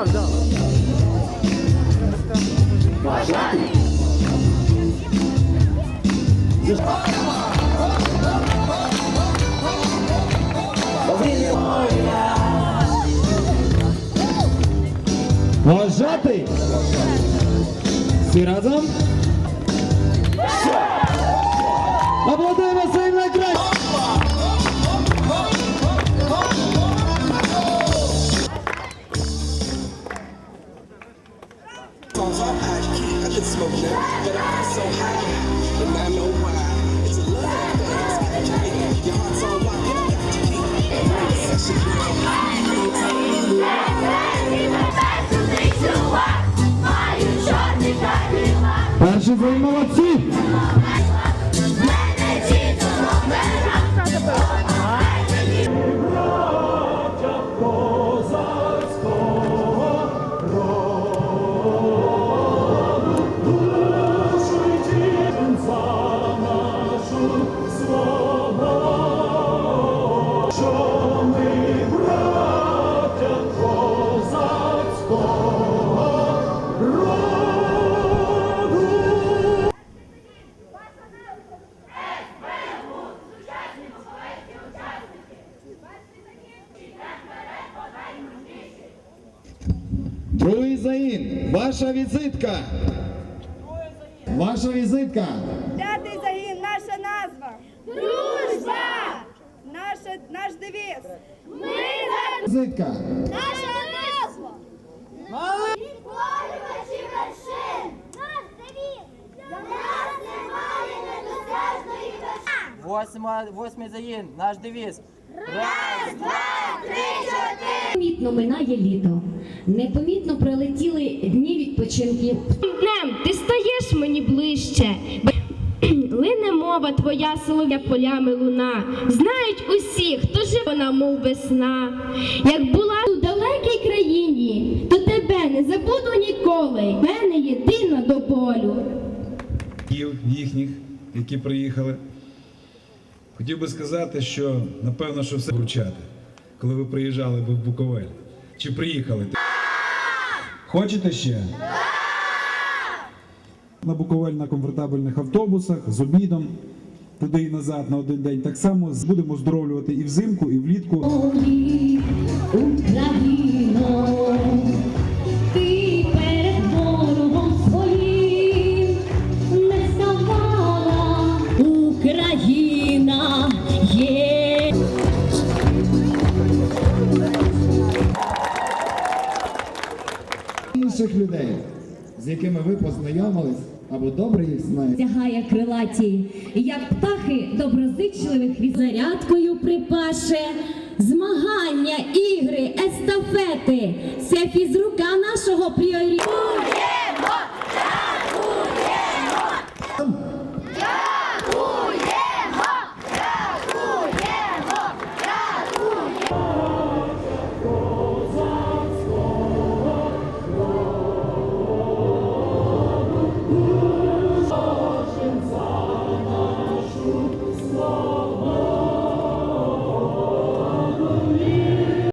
Так, так. Вважати! Всі разом! Аплодуємо! I could smoke now, but I feel so high, and I know why. It's a love thing. Your heart's on lock, you got to keep. Session Перші ви молодці. Другий. Ваша візитка. Ваша візитка. П'ятий загін, наша назва. Дружба! Наша, наш девіз. Ми за Візитка. наша назва. Підкорювачі вершин. Наш девіз. Для нас немає недосяжної вершини. Восьмий загін, наш девіз. Раз, два, три, чотири. Непомітно минає літо. Непомітно пролетіли дні відпочинків. Днем ти стаєш мені ближче. Лине мова твоя солов'я полями луна. Знають усі, хто живе вона, мов весна. Як була у далекій країні, то тебе не забуду ніколи. Мене єдина до болю. їхніх, які приїхали. Хотів би сказати, що напевно, що все вручати, коли ви приїжджали в Буковель. Чи приїхали? Хочете ще? На Буковель на комфортабельних автобусах з обідом туди і назад на один день. Так само будемо оздоровлювати і взимку, і влітку. Україно, Інших людей, з якими ви познайомились або добре їх знаєте. Тягає крилаті, як птахи доброзичливих від зарядкою припаше. Змагання, ігри, естафети. Це фізрука нашого пріоритету.